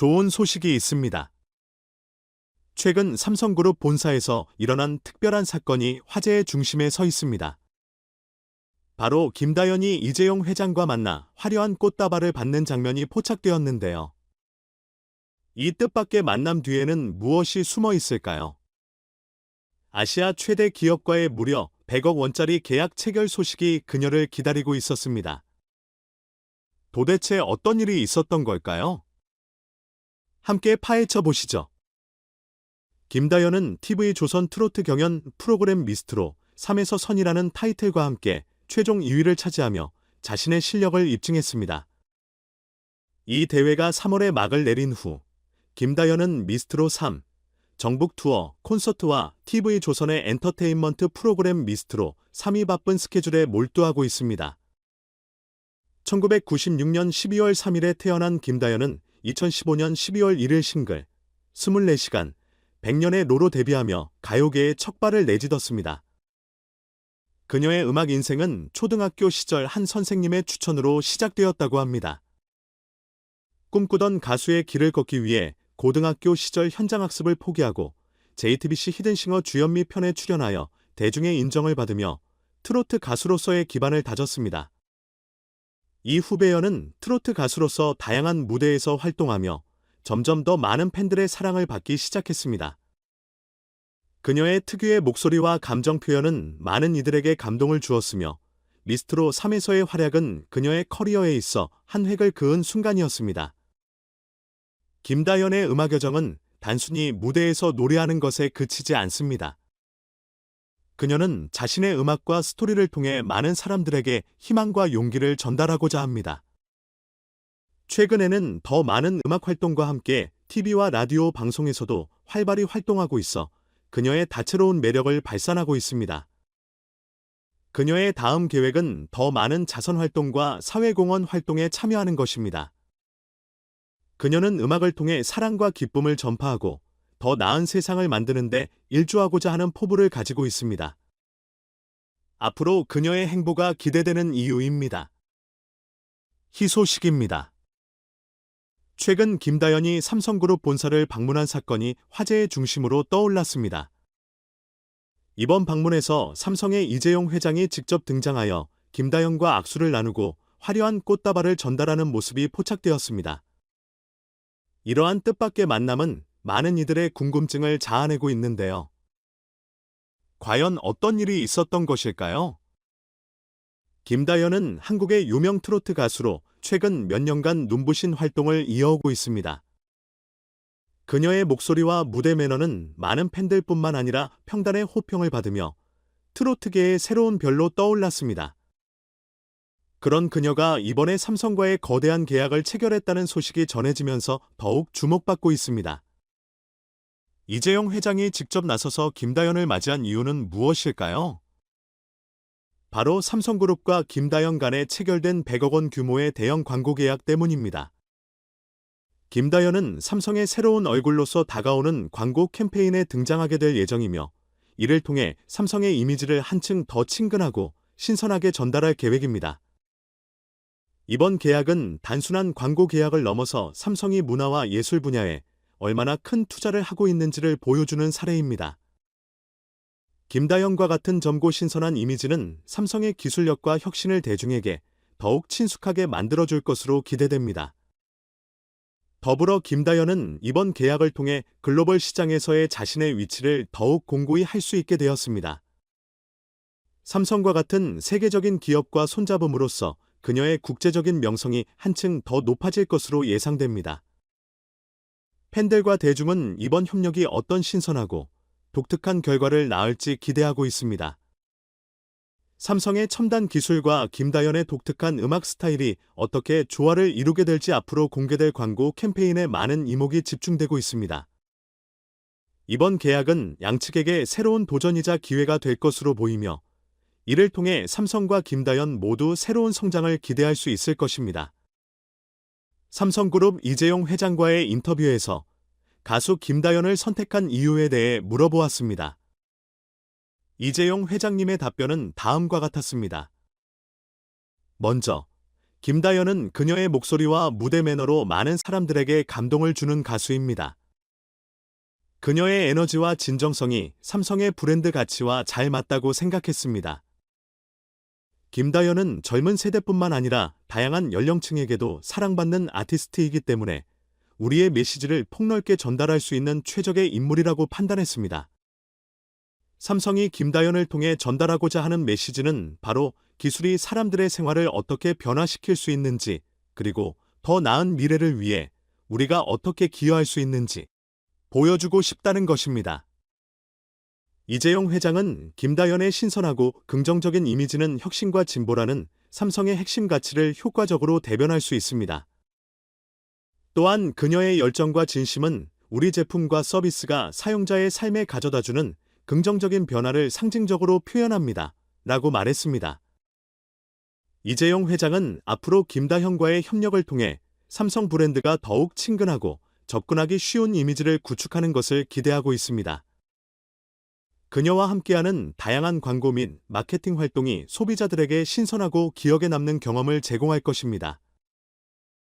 좋은 소식이 있습니다. 최근 삼성그룹 본사에서 일어난 특별한 사건이 화제의 중심에 서 있습니다. 바로 김다연이 이재용 회장과 만나 화려한 꽃다발을 받는 장면이 포착되었는데요. 이 뜻밖의 만남 뒤에는 무엇이 숨어 있을까요? 아시아 최대 기업과의 무려 100억 원짜리 계약 체결 소식이 그녀를 기다리고 있었습니다. 도대체 어떤 일이 있었던 걸까요? 함께 파헤쳐 보시죠. 김다연은 TV조선 트로트 경연 프로그램 미스트로 3에서 선이라는 타이틀과 함께 최종 2위를 차지하며 자신의 실력을 입증했습니다. 이 대회가 3월에 막을 내린 후 김다연은 미스트로 3, 정북 투어, 콘서트와 TV조선의 엔터테인먼트 프로그램 미스트로 3위 바쁜 스케줄에 몰두하고 있습니다. 1996년 12월 3일에 태어난 김다연은 2015년 12월 1일 싱글 24시간 100년의 로로 데뷔하며 가요계에 척발을 내딛었습니다. 그녀의 음악 인생은 초등학교 시절 한 선생님의 추천으로 시작되었다고 합니다. 꿈꾸던 가수의 길을 걷기 위해 고등학교 시절 현장학습을 포기하고 JTBC 히든싱어 주현미 편에 출연하여 대중의 인정을 받으며 트로트 가수로서의 기반을 다졌습니다. 이 후배연은 트로트 가수로서 다양한 무대에서 활동하며 점점 더 많은 팬들의 사랑을 받기 시작했습니다. 그녀의 특유의 목소리와 감정 표현은 많은 이들에게 감동을 주었으며 리스트로 3에서의 활약은 그녀의 커리어에 있어 한 획을 그은 순간이었습니다. 김다연의 음악 여정은 단순히 무대에서 노래하는 것에 그치지 않습니다. 그녀는 자신의 음악과 스토리를 통해 많은 사람들에게 희망과 용기를 전달하고자 합니다. 최근에는 더 많은 음악 활동과 함께 TV와 라디오 방송에서도 활발히 활동하고 있어 그녀의 다채로운 매력을 발산하고 있습니다. 그녀의 다음 계획은 더 많은 자선 활동과 사회공헌 활동에 참여하는 것입니다. 그녀는 음악을 통해 사랑과 기쁨을 전파하고 더 나은 세상을 만드는데 일조하고자 하는 포부를 가지고 있습니다. 앞으로 그녀의 행보가 기대되는 이유입니다. 희소식입니다. 최근 김다연이 삼성그룹 본사를 방문한 사건이 화제의 중심으로 떠올랐습니다. 이번 방문에서 삼성의 이재용 회장이 직접 등장하여 김다연과 악수를 나누고 화려한 꽃다발을 전달하는 모습이 포착되었습니다. 이러한 뜻밖의 만남은 많은 이들의 궁금증을 자아내고 있는데요. 과연 어떤 일이 있었던 것일까요? 김다연은 한국의 유명 트로트 가수로 최근 몇 년간 눈부신 활동을 이어오고 있습니다. 그녀의 목소리와 무대 매너는 많은 팬들뿐만 아니라 평단의 호평을 받으며 트로트계의 새로운 별로 떠올랐습니다. 그런 그녀가 이번에 삼성과의 거대한 계약을 체결했다는 소식이 전해지면서 더욱 주목받고 있습니다. 이재용 회장이 직접 나서서 김다연을 맞이한 이유는 무엇일까요? 바로 삼성그룹과 김다연 간에 체결된 100억 원 규모의 대형 광고 계약 때문입니다. 김다연은 삼성의 새로운 얼굴로서 다가오는 광고 캠페인에 등장하게 될 예정이며 이를 통해 삼성의 이미지를 한층 더 친근하고 신선하게 전달할 계획입니다. 이번 계약은 단순한 광고 계약을 넘어서 삼성이 문화와 예술 분야에 얼마나 큰 투자를 하고 있는지를 보여주는 사례입니다. 김다영과 같은 젊고 신선한 이미지는 삼성의 기술력과 혁신을 대중에게 더욱 친숙하게 만들어줄 것으로 기대됩니다. 더불어 김다연은 이번 계약을 통해 글로벌 시장에서의 자신의 위치를 더욱 공고히 할 수 있게 되었습니다. 삼성과 같은 세계적인 기업과 손잡음으로써 그녀의 국제적인 명성이 한층 더 높아질 것으로 예상됩니다. 팬들과 대중은 이번 협력이 어떤 신선하고 독특한 결과를 낳을지 기대하고 있습니다. 삼성의 첨단 기술과 김다연의 독특한 음악 스타일이 어떻게 조화를 이루게 될지 앞으로 공개될 광고 캠페인에 많은 이목이 집중되고 있습니다. 이번 계약은 양측에게 새로운 도전이자 기회가 될 것으로 보이며 이를 통해 삼성과 김다연 모두 새로운 성장을 기대할 수 있을 것입니다. 삼성그룹 이재용 회장과의 인터뷰에서 가수 김다연을 선택한 이유에 대해 물어보았습니다. 이재용 회장님의 답변은 다음과 같았습니다. 먼저, 김다연은 그녀의 목소리와 무대 매너로 많은 사람들에게 감동을 주는 가수입니다. 그녀의 에너지와 진정성이 삼성의 브랜드 가치와 잘 맞다고 생각했습니다. 김다연은 젊은 세대뿐만 아니라 다양한 연령층에게도 사랑받는 아티스트이기 때문에 우리의 메시지를 폭넓게 전달할 수 있는 최적의 인물이라고 판단했습니다. 삼성이 김다연을 통해 전달하고자 하는 메시지는 바로 기술이 사람들의 생활을 어떻게 변화시킬 수 있는지, 그리고 더 나은 미래를 위해 우리가 어떻게 기여할 수 있는지 보여주고 싶다는 것입니다. 이재용 회장은 김다연의 신선하고 긍정적인 이미지는 혁신과 진보라는 삼성의 핵심 가치를 효과적으로 대변할 수 있습니다. 또한 그녀의 열정과 진심은 우리 제품과 서비스가 사용자의 삶에 가져다주는 긍정적인 변화를 상징적으로 표현합니다. 라고 말했습니다. 이재용 회장은 앞으로 김다현과의 협력을 통해 삼성 브랜드가 더욱 친근하고 접근하기 쉬운 이미지를 구축하는 것을 기대하고 있습니다. 그녀와 함께하는 다양한 광고 및 마케팅 활동이 소비자들에게 신선하고 기억에 남는 경험을 제공할 것입니다.